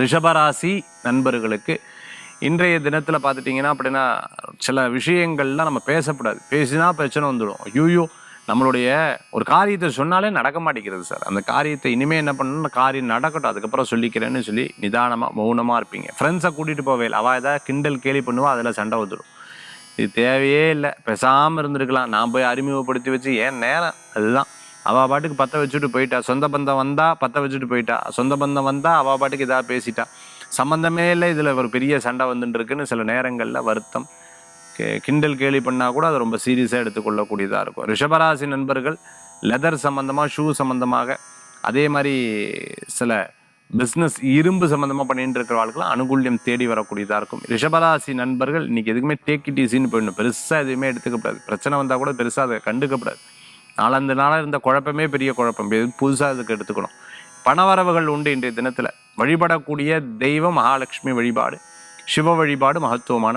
ரிஷபராசி நண்பர்களுக்கு இன்றைய தினத்தில் பார்த்துட்டிங்கன்னா அப்படின்னா சில விஷயங்கள்லாம் நம்ம பேசக்கூடாது. பேசினா பிரச்சனை வந்துடும். ஐயோ நம்மளுடைய ஒரு காரியத்தை சொன்னாலே நடக்க மாட்டேங்கிறது சார். அந்த காரியத்தை இனிமேல் என்ன பண்ணணும் காரியம் நடக்கட்டும். அதுக்கப்புறம் சொல்லிக்கிறேன்னு சொல்லி நிதானமாக மௌனமாக இருப்பீங்க. ஃப்ரெண்ட்ஸை கூட்டிகிட்டு போவே இல்லை அவள் ஏதாவது கிண்டல் கேலி பண்ணுவா அதில் சண்டை வந்துடும். இது தேவையே இல்லை. பேசாமல் இருந்திருக்கலாம். நான் போய் அறிமுகப்படுத்தி வச்சு ஏன் நேரம்? அதுதான். அவள் பாட்டுக்கு பற்ற வச்சுட்டு போயிட்டா. சொந்த பந்தம் வந்தால் பற்ற வச்சுட்டு போயிட்டா. சொந்த பந்தம் வந்தால் அவள் பாட்டுக்கு ஏதாவது பேசிட்டா. சம்மந்தமே இல்லை இதில் ஒரு பெரிய சண்டை வந்துட்டுருக்குன்னு சில நேரங்களில் வருத்தம். கிண்டல் கேலி பண்ணால் கூட அது ரொம்ப சீரியஸாக எடுத்துக்கொள்ளக்கூடியதாக இருக்கும். ரிஷபராசி நண்பர்கள் லெதர் சம்மந்தமாக ஷூ சம்மந்தமாக அதே மாதிரி சில பிஸ்னஸ் இரும்பு சம்மந்தமாக பண்ணிட்டு ஆளுக்கெல்லாம் அனுகூல்யம் தேடி வரக்கூடியதாக இருக்கும். ரிஷபராசி நண்பர்கள் இன்றைக்கி எதுக்குமே டேக் இட் ஈஸின்னு போயிடணும். பெருசாக எதுவுமே எடுத்துக்கப்படாது பிரச்சனை வந்தால் கூட பெருசாக அதை கண்டுக்கப்படாது நாலந்து நாளாக இருந்த குழப்பமே பெரிய குழப்பம். புதுசாக அதுக்கு எடுத்துக்கணும். பணவரவுகள் உண்டு இன்றைய தினத்தில். வழிபடக்கூடிய தெய்வம் மகாலட்சுமி வழிபாடு. சிவ வழிபாடு மகத்துவமான